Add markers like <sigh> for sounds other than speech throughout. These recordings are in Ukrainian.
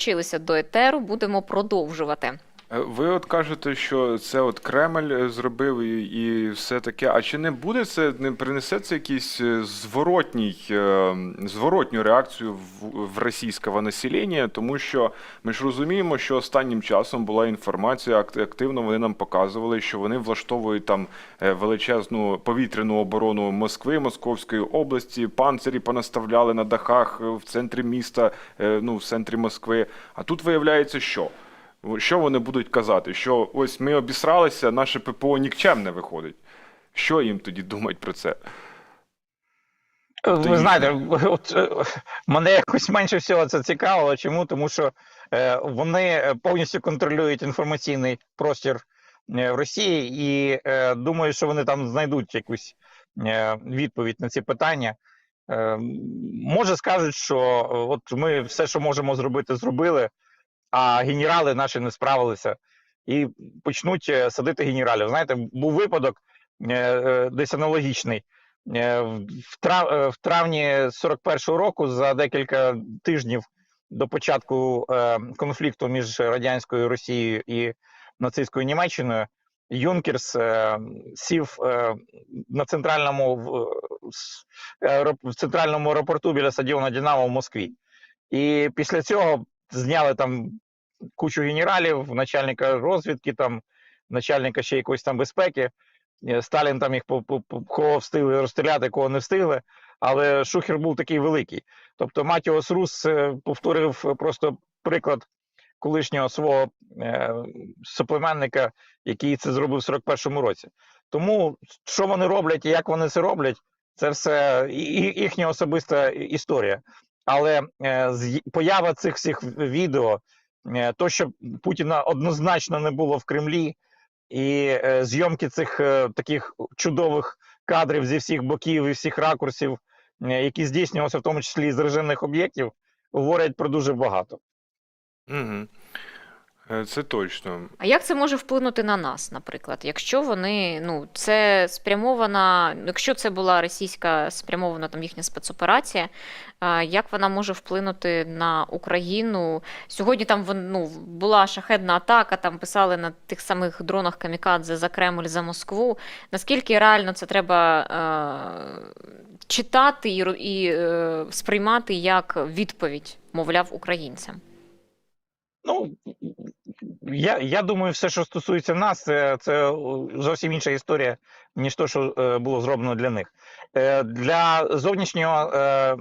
підключилися до етеру. Будемо продовжувати. Е, Ви от кажете, що це от Кремль е, зробив і, і все таке. А чи не буде це, не принесе це якийсь е, зворотній, зворотню реакцію в, в російського населення? Тому що ми ж розуміємо, що останнім часом була інформація, активно вони нам показували, що вони влаштовують там величезну повітряну оборону Москви, Московської області, панцирі понаставляли на дахах в центрі міста, ну в центрі Москви. А тут виявляється, що? Що вони будуть казати? Що ось ми обісралися, наше ППО нікчемне виходить. Що їм тоді думать про це? Ви знаєте, от е, мене якось менше всього це цікавило. Чому? Тому що е, вони повністю контролюють інформаційний простір е, в Росії, і е, думаю, що вони там знайдуть якусь е, відповідь на ці питання. Е, може, скажуть, що е, от ми все, що можемо зробити, зробили, а генерали наші не справилися, і почнуть е, садити генералів. Знаєте, був випадок е, е, десь аналогічний. В- в, трав, в травні 41-го року, за декілька тижнів до початку конфлікту між радянською Росією і нацистською Німеччиною, Юнкерс сів на центральному в, центральному аеропорту біля стадіону Динамо в Москві. І після цього зняли там кучу генералів, начальника розвідки, там, начальника ще якоїсь там безпеки. Е, Сталін там їх кого встигли розстріляти, кого не встигли. Але шухер був такий великий. Тобто Матіос Рус е, повторив просто приклад колишнього свого е, суплеменника, який це зробив в 41-му році. Тому що вони роблять і як вони це роблять, це все їхня особиста історія. Але е, з- поява цих всіх відео, е, то, що Путіна однозначно не було в Кремлі, і е, зйомки цих таких чудових кадрів зі всіх боків і всіх ракурсів, які здійснювалися в тому числі і з режимних об'єктів, говорять про дуже багато. Угу. Це точно. А як це може вплинути на нас, наприклад, якщо вони ну це спрямована, якщо це була російська спрямована там їхня спецоперація, як вона може вплинути на Україну? Сьогодні там ну, була шахедна атака, там писали на тих самих дронах Камікадзе за Кремль, за Москву. Наскільки реально це треба е, читати і, і е, сприймати як відповідь, мовляв, українцям? Ну я, я думаю, все, що стосується нас, це, це зовсім інша історія, ніж то, що е, було зроблено для них. Е, для зовнішнього е,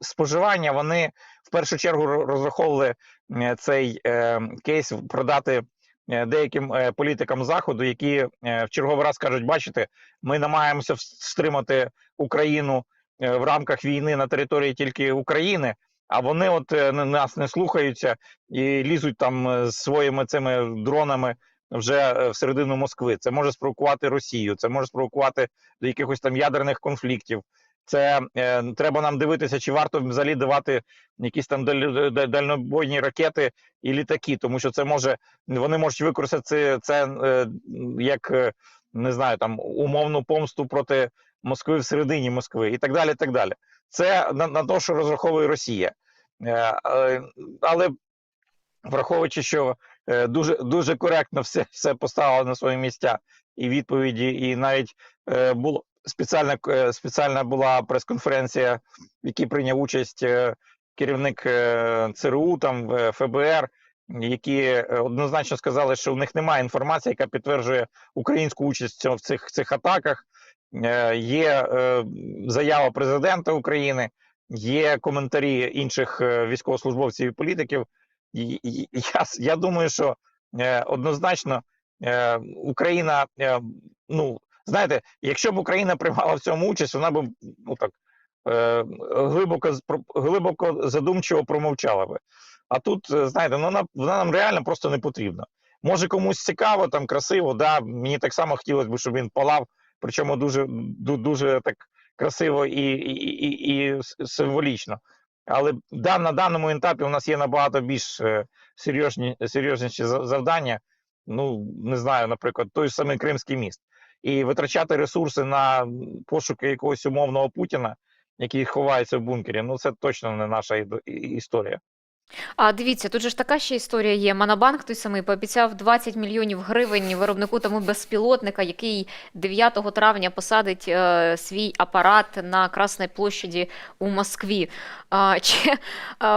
споживання вони в першу чергу розраховували е, цей е, кейс продати е, деяким е, політикам заходу, які е, в черговий раз кажуть: бачите, ми намагаємося стримати Україну е, в рамках війни на території тільки України. А вони от е, нас не слухаються і лізуть там е, з своїми цими дронами вже е, всередину Москви. Це може спровокувати Росію, це може спровокувати до якихось там ядерних конфліктів. Це е, треба нам дивитися, чи варто взагалі давати якісь там даль- даль- дальнобойні ракети і літаки, тому що це може вони можуть використати це, е, як не знаю, там умовну помсту проти Москви всередині Москви і так далі. так далі. Це на, на те, що розраховує Росія. Е, е, але враховуючи, що е, дуже дуже коректно все, все поставили на свої місця і відповіді, і навіть було спеціальна спеціальна була прес-конференція, в якій прийняв участь керівник ЦРУ, там ФБР, які однозначно сказали, що в них немає інформації, яка підтверджує українську участь в цих цих атаках. Е, Є е, заява президента України, є коментарі інших е, військовослужбовців і політиків. <laughs> Я, я думаю, що однозначно Україна, ну знаєте, якщо б Україна приймала в цьому участь, вона б ну так глибоко глибоко задумчиво промовчала би. А тут, знаєте, ну, вона, вона нам реально просто не потрібна. Може комусь цікаво, там красиво, да, мені так само хотілося б, щоб він палав, причому дуже, дуже так красиво і, і, і, і символічно. Але на даному етапі у нас є набагато більш е, серйозні, серйозніші завдання. Ну, не знаю, наприклад, той ж самий Кримський міст. І витрачати ресурси на пошуки якогось умовного Путіна, який ховається в бункері, ну це точно не наша історія. А дивіться, тут же ж така ще історія є. Монобанк той самий пообіцяв 20 мільйонів гривень виробнику тому безпілотника, який 9 травня посадить е, свій апарат на Красній площаді у Москві. А, чи е,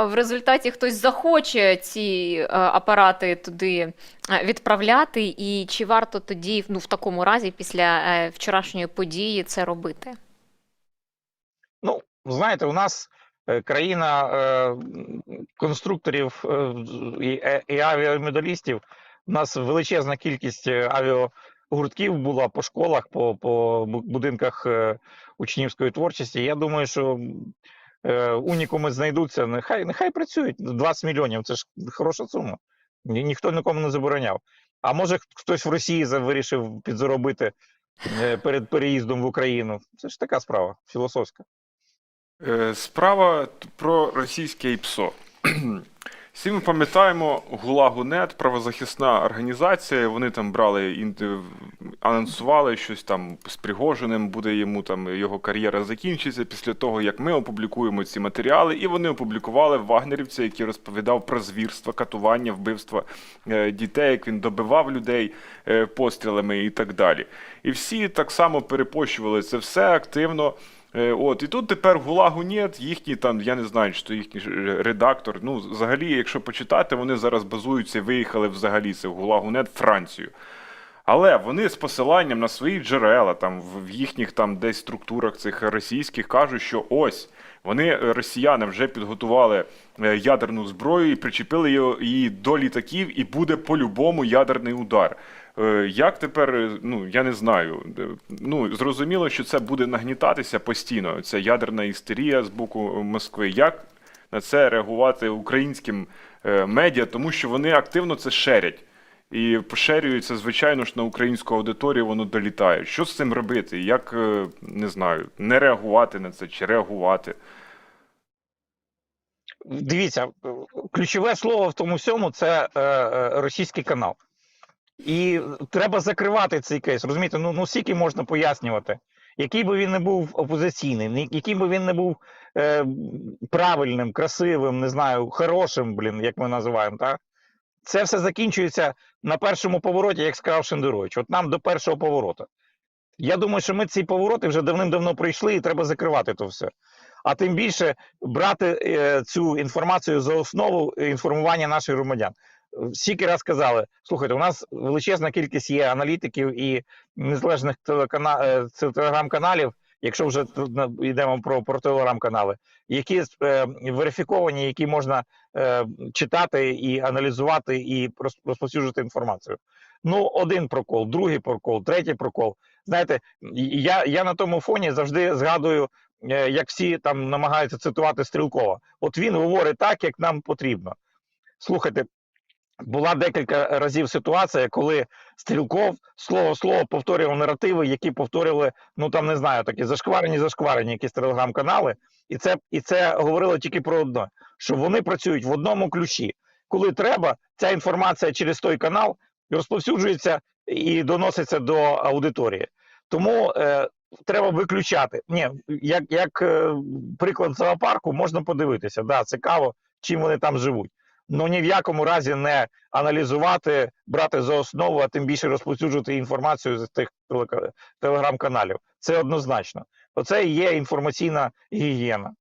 в результаті хтось захоче ці е, апарати туди е, відправляти, і чи варто тоді, ну в такому разі, після е, вчорашньої події це робити? Ну, знаєте, у нас е, країна е, конструкторів е, і, е, авіамедалістів. У нас величезна кількість е, авіагуртків була по школах, по, по будинках е, учнівської творчості. Я думаю, що е, унікуми знайдуться. Нехай, нехай працюють. 20 мільйонів це ж хороша сума. Ні, ніхто нікому не забороняв. А може хтось в Росії вирішив підзаробити е, перед переїздом в Україну. Це ж така справа філософська. Е, Справа про російське ІПСО. <clears throat> Всі ми пам'ятаємо Гулагу.нет, правозахисна організація. Вони там брали анонсували щось там з Пригожиним, буде йому там його кар'єра закінчиться після того, як ми опублікуємо ці матеріали. І вони опублікували вагнерівця, який розповідав про звірства, катування, вбивства е, дітей, як він добивав людей е, пострілами і так далі. І всі так само перепощували це все активно. Е, От, і тут тепер Гулагу нет, їхній там, я не знаю, то їхній е, редактор. Ну, взагалі, якщо почитати, вони зараз базуються виїхали взагалі це в Гулагу нет Францію. Але вони з посиланням на свої джерела, там в їхніх там десь структурах цих російських кажуть, що ось вони, е, росіяни, вже підготували ядерну зброю і причепили її до літаків, і буде по-любому ядерний удар. Е, Як тепер, е, ну я не знаю. Е, Ну зрозуміло, що це буде нагнітатися постійно. Ця ядерна істерія з боку Москви. Як на це реагувати українським медіа, тому що вони активно це шерять. І поширюється, звичайно ж, на українську аудиторію воно долітає. Що з цим робити? Як не знаю, не реагувати на це чи реагувати? Дивіться, ключове слово в тому всьому це е, російський канал. І треба закривати цей кейс. Розумієте, ну, ну скільки можна пояснювати, який би він не був опозиційний, який би він не був е, правильним, красивим, не знаю, хорошим, блін, як ми називаємо, так? Це все закінчується на першому повороті, як сказав Шендерович. От нам до першого повороту. Я думаю, що ми ці повороти вже давним-давно пройшли, і треба закривати то все. А тим більше брати е, цю інформацію за основу інформування наших громадян. Стільки раз казали: слухайте, у нас величезна кількість є аналітиків і незалежних е, телеграм-каналів, якщо вже йдемо про, про телеграм-канали, які е, верифіковані, які можна е, читати і аналізувати, і роз- розповсюджувати інформацію. Ну, один прокол, другий прокол, третій прокол. Знаєте, я, я на тому фоні завжди згадую, е, як всі там намагаються цитувати Стрілкова. От він говорить так, як нам потрібно. Слухайте, була декілька разів ситуація, коли Стрілков слово слово повторював наративи, які повторювали, ну там не знаю, такі зашкварені, зашкварені якісь телеграм-канали, і це, і це говорило тільки про одне: що вони працюють в одному ключі. Коли треба, ця інформація через той канал розповсюджується і доноситься до аудиторії. Тому е, треба виключати. Ні, як, як е, приклад зоопарку, можна подивитися. Да, цікаво, чим вони там живуть. Ну ні в якому разі не аналізувати, брати за основу, а тим більше розповсюджувати інформацію з тих телеграм-каналів. Це однозначно. Оце і є інформаційна гігієна.